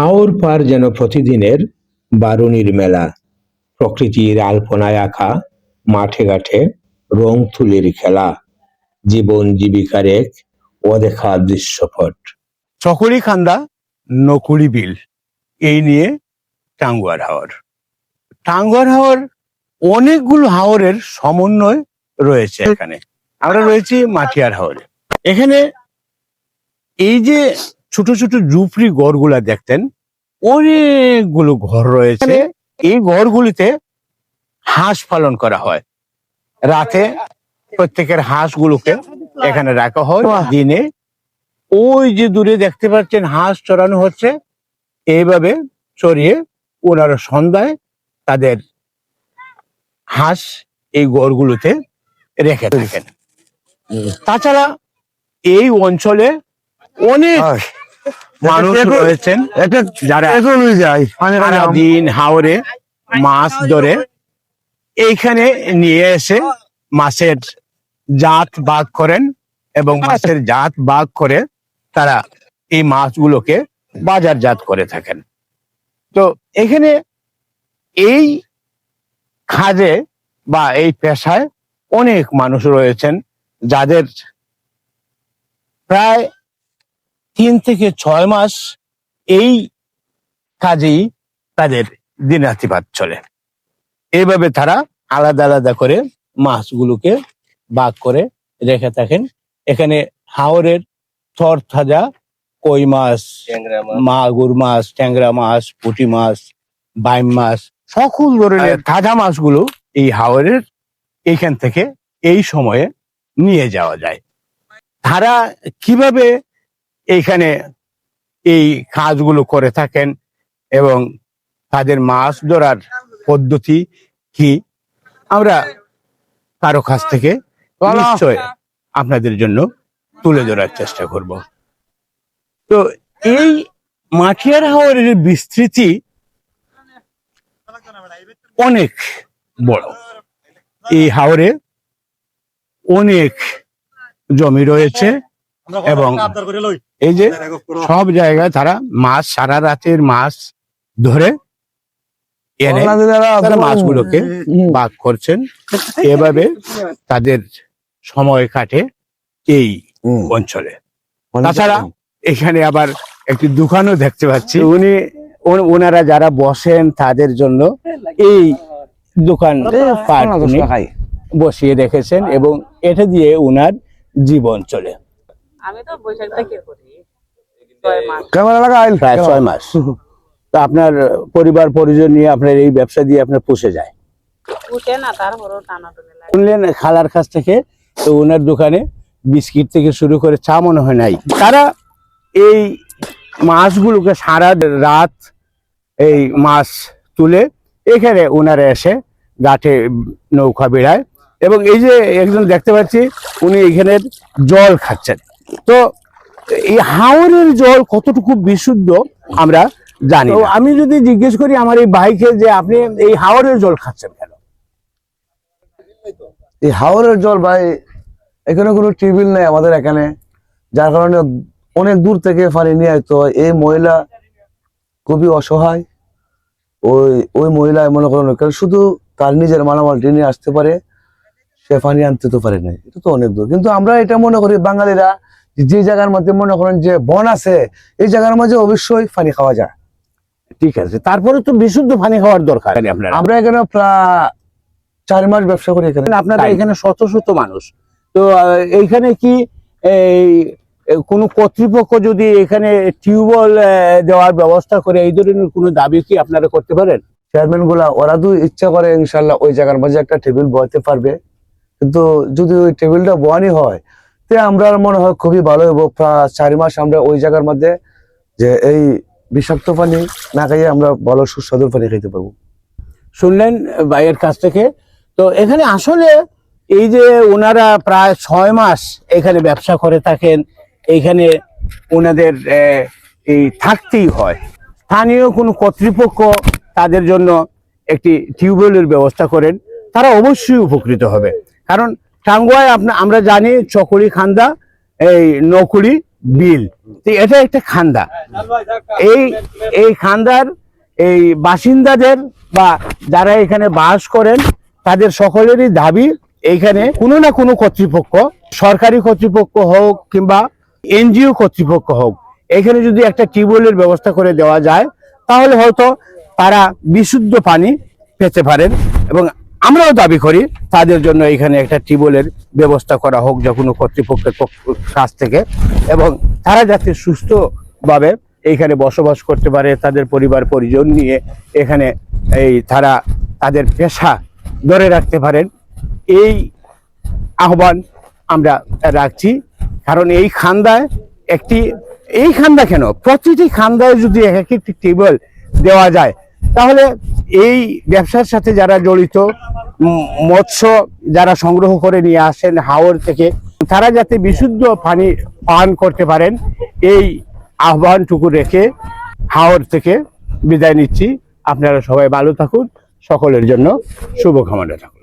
হাওর পার যেন প্রতিদিনের বারুণীর মেলা। প্রকৃতির আলপনায় আঁকা মাঠে ঘাটে রং তুলির খেলা। জীবন জীবিকার এক অদেখা দৃশ্যপট। চকরি খান্দা, নকুড়ি বিল। এই নিয়ে টাঙ্গুয়ার হাওর। টাঙ্গুয়ার হাওর অনেকগুলো হাওরের সমন্বয় রয়েছে এখানে। আমরা রয়েছি মাটিয়ার হাওরে। এখানে এই যে ছোট ছোট ঝুপড়ি ঘরগুলা দেখতেন। অনেকগুলো ঘর রয়েছে। এই ঘরগুলিতে হাঁস পালন করা হয়। রাতে প্রত্যেকের হাঁসগুলোকে এখানে রাখা হয় দিনে। ওই যে দূরে দেখতে পাচ্ছেন হাঁস চড়ানো হচ্ছে। এইভাবে চড়িয়ে ওনারা সন্ধ্যায় তাদের হাঁস এই গড়গুলোতে রেখে থাকেন। তাছাড়া এই অঞ্চলে অনেক মানুষ রয়েছেন যারা সারাদিন হাওরে মাছ ধরে এইখানে নিয়ে এসে মাছের জাত বাগ করেন এবং মাছের জাত বাগ করে তারা এই মাছগুলোকে বাজারজাত করে থাকেন। তো এখানে এই খাজে বা এই পেশায় অনেক মানুষ রয়েছেন যাদের প্রায় তিন থেকে ছয় মাস এই কাজেই তাদের দিনাতিপাত চলে। এইভাবে তারা আলাদা আলাদা করে মাছগুলোকে বাগ করে রেখে থাকেন। এখানে হাওরের থর থাজা কই মাছ মাগুর মাছ ট্যাংরা মাছ পুঁটি মাছ বাইম মাছ সকল ধরনের তাজা মাছগুলো এই হাওরের এইখান থেকে এই সময়ে নিয়ে যাওয়া যায়। তারা কীভাবে এইখানে এই কাজগুলো করে থাকেন এবং তাদের মাছ ধরার পদ্ধতি কি? আমরা কারও কাছ থেকে নিশ্চয় আপনাদের জন্য তুলে ধরার চেষ্টা করব। তো এই মাঠিয়ার হাওরের বিস্তৃতি অনেক বড়। এই হাওরে অনেক জমি রয়েছে এবং এই যে সব জায়গায় তারা মাছ সারা রাতের মাছ ধরে এনে তারা মাছগুলোকে বাগ করছেন। এভাবে তাদের সময় কাটে এই অঞ্চলে। তাছাড়া এখানে আবার একটি দোকানও দেখতে পাচ্ছি। উনি ওনারা যারা বসেন তাদের জন্য এই দোকান বসিয়ে রেখেছেন এবং এটা দিয়ে উনার জীবন চলে। আমি তো বৈশাখ থেকে করি? ছয় মাস। ক্যামেরা প্রায় ছয় মাস। তো আপনার পরিবার পরিজন নিয়ে আপনার এই ব্যবসা দিয়ে আপনার পুষে যায়। শুনলেন খালার কাছ থেকে তো ওনার দোকানে বিস্কিট থেকে শুরু করে চা মনে হয় নাই। তারা এই মাছগুলোকে সারা রাত এই মাছ তুলে এখানে ওনারা এসে গাঠে নৌকা বেড়ায়। এবং এই যে একজন দেখতে পাচ্ছি উনি এখানে জল খাচ্ছেন। তো এই হাওরের জল কতটুকু বিশুদ্ধ আমরা জানি তো আমি যদি জিজ্ঞেস করি আমার এই বাইকে যে আপনি এই হাওরের জল খাচ্ছেন কেন? এই হাওরের জল ভাই এখানে কোনো টিউবওয়েল নেই আমাদের এখানে যার কারণে অনেক দূর থেকে পানি নিয়ে আসতে হয় এই মহিলা খুবই অসহায়। ওই ওই মহিলা মনে করেন কারণ শুধু তার নিজের মালামালটি নিয়ে আসতে পারে সে পানি আনতে তো পারে না এটা তো অনেক দূর। কিন্তু আমরা এটা মনে করি বাঙালিরা যে জায়গার মধ্যে মনে করেন যে বন আছে এই জায়গার মাঝে অবশ্যই পানি খাওয়া যায়। ঠিক আছে তারপরে তো বিশুদ্ধ পানি খাওয়ার দরকার। আমরা এখানে প্রায় চার মাস ব্যবসা করি এখানে। আপনারা এখানে শত শত মানুষ। তো এইখানে কি এই কোনো কর্তৃপক্ষ যদি এখানে টিউবওয়েল দেওয়ার ব্যবস্থা করে এই ধরনের কোনো দাবি কি আপনারা করতে পারেন? চেয়ারম্যানগুলা ওরা তো ইচ্ছা করে ইনশাল্লাহ ওই জায়গার মাঝে একটা টেবিল বসাতে পারবে। কিন্তু যদি ওই টেবিলটা বয়ানি হয় তে আমরা মনে হয় খুবই ভালো হব। প্রায় চার মাস আমরা ওই জায়গার মধ্যে যে এই বিষাক্ত পানি না খাইয়ে আমরা ভালো সুস্বাদু পানি খাইতে পারব। শুনলেন ভাইয়ের কাছ থেকে? তো এখানে আসলে এই যে ওনারা প্রায় ছয় মাস এখানে ব্যবসা করে থাকেন এইখানে ওনাদের এই থাকতেই হয়। স্থানীয় কোনো কর্তৃপক্ষ তাদের জন্য একটি টিউবওয়েলের ব্যবস্থা করেন, তারা অবশ্যই উপকৃত হবে। কারণ টাঙ্গুয়ায় আমরা জানি চকরি খান্দা, এই নকুড়ি বিল। এটা একটা খান্দা। এই এই খান্দার এই বাসিন্দাদের বা যারা এখানে বাস করেন, তাদের সকলেরই দাবি এইখানে কোনো না কোনো কর্তৃপক্ষ, সরকারি কর্তৃপক্ষ হোক কিংবা এনজিও কর্তৃপক্ষ হোক, এখানে যদি একটা টিউবওয়েলের ব্যবস্থা করে দেওয়া যায়, তাহলে হয়তো তারা বিশুদ্ধ পানি পেতে পারেন এবং আমরাও দাবি করি, তাদের জন্য এখানে একটা টিউবওয়েলের ব্যবস্থা করা হোক যে কোনো কর্তৃপক্ষের পক্ষ- কাছ থেকে। এবং তারা যাতে সুস্থভাবে এইখানে বসবাস করতে পারে, তাদের পরিবার, পরিজন নিয়ে এখানে এই তারা তাদের পেশা ধরে রাখতে পারেন, এই আহ্বান আমরা রাখছি। কারণ এই খান্দায় একটি, এই খান্দা কেন? প্রতিটি খান্দায় যদি এক একটি টেবিল দেওয়া যায় তাহলে এই ব্যবসার সাথে যারা জড়িত মৎস্য যারা সংগ্রহ করে নিয়ে আসেন হাওর থেকে, তারা যাতে বিশুদ্ধ পানি পান করতে পারেন, এই আহ্বানটুকু রেখে হাওর থেকে বিদায় নিচ্ছি। আপনারা সবাই ভালো থাকুন। সকলের জন্য শুভকামনা থাকুন।